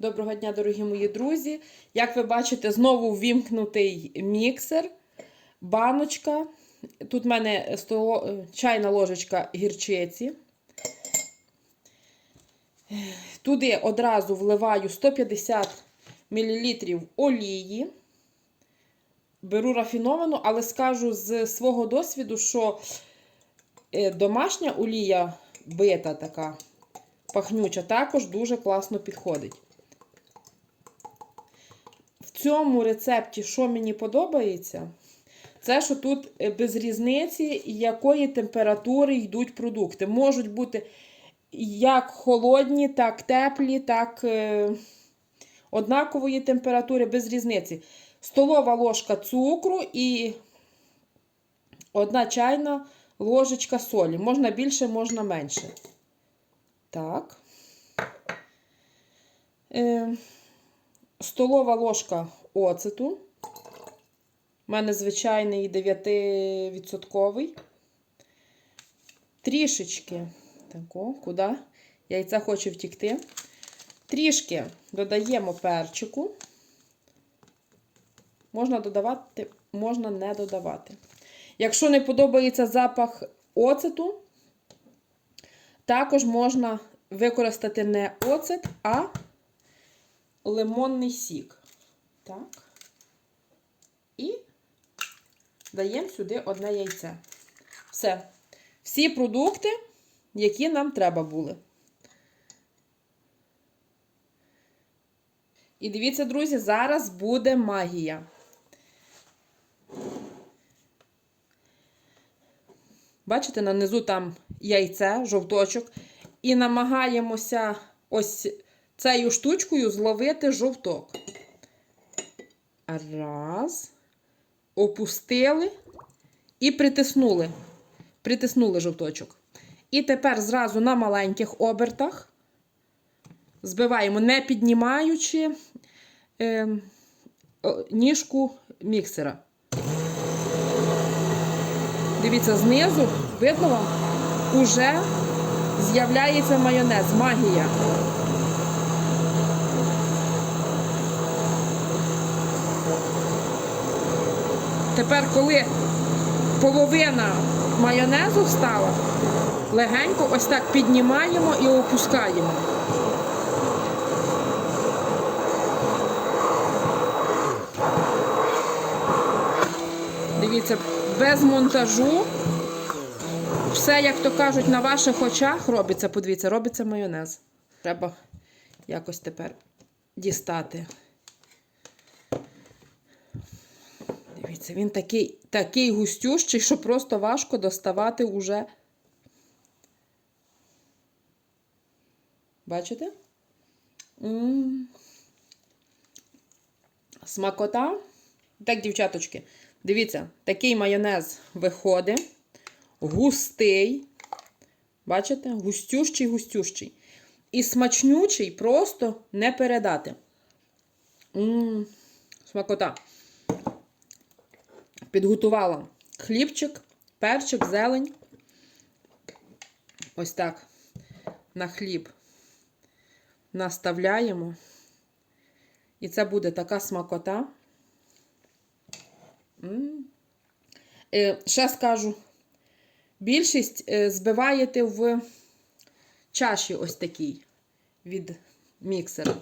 Доброго дня, дорогі мої друзі. Як ви бачите, знову ввімкнутий міксер, баночка. Тут в мене столо- е, чайна ложечка гірчиці. Туди одразу вливаю 150 мл олії. Беру рафіновану, але скажу з свого досвіду, що е, домашня олія бита така пахнюча, також дуже класно підходить. Цьому рецепті, що мені подобається, це що тут е, без різниці, якої температури йдуть продукти. Можуть бути як холодні, так теплі, так е, однакової температури, без різниці. Столова ложка цукру і одна чайна ложечка солі. Можна більше, можна менше. Так. Е, столова ложка оцету. У мене звичайний 9%. Трішечки. Тако, куди? Яйця хоче втікти. Трішки додаємо перчику. Можна додавати, можна не додавати. Якщо не подобається запах оцету, також можна використати не оцет, а лимонний сік. Так. І даємо сюди одне яйце. Все. Всі продукти, які нам треба були. І дивіться, друзі, зараз буде магія. Бачите, на низу там яйце, жовточок. І намагаємося ось цією штучкою зловити жовток. Раз. Опустили і притиснули. Притиснули жовточок. І тепер зразу на маленьких обертах збиваємо, не піднімаючи е, ніжку міксера. Дивіться, знизу, видно вам, уже з'являється майонез, магія. Тепер, коли половина майонезу встала, легенько ось так піднімаємо і опускаємо. Дивіться, без монтажу. Все, як то кажуть, на ваших очах робиться, подивіться, робиться майонез. Треба якось тепер дістати. Дивіться, він такий, такий густющий, що просто важко доставати уже. Бачите? М. Смакота. Так, дівчаточки, дивіться, такий майонез виходить. Густий. Бачите? Густющий, густющий. І смачнючий просто не передати. М-м, смакота. Підготувала хлібчик, перчик, зелень. Ось так на хліб наставляємо. І це буде така смакота. Е, ще скажу, більшість е, збиваєте в чаші ось такій від міксера,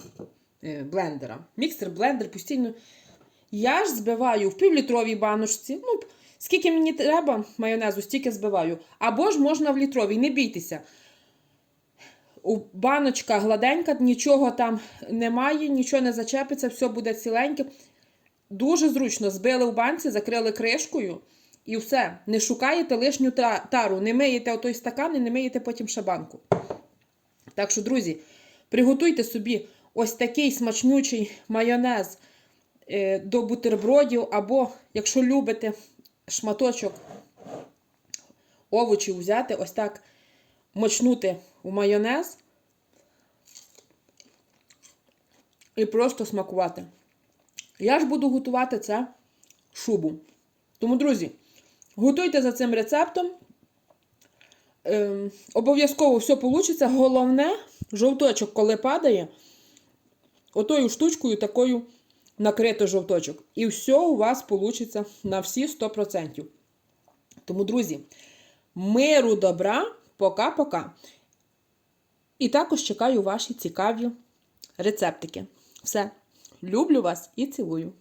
е, блендера. Міксер, блендер постійно. Я ж збиваю в півлітровій баночці. Ну, скільки мені треба майонезу, стільки збиваю. Або ж можна в літровій, не бійтеся. У баночка гладенька, нічого там немає, нічого не зачепиться, все буде ціленьке. Дуже зручно збили в банці, закрили кришкою і все. Не шукаєте лишню тару, не миєте отой стакан і не миєте потім ще банку. Так що, друзі, приготуйте собі ось такий смачнючий майонез до бутербродів, або, якщо любите шматочок овочів взяти, ось так мочнути у майонез і просто смакувати. Я ж буду готувати це шубу. Тому, друзі, готуйте за цим рецептом. Ем, обов'язково все вийде. Головне, жовточок, коли падає, отою штучкою такою накрити жовточок. І все у вас вийде на всі 100%. Тому, друзі, миру добра, пока-пока. І також чекаю ваші цікаві рецептики. Все. Люблю вас і цілую.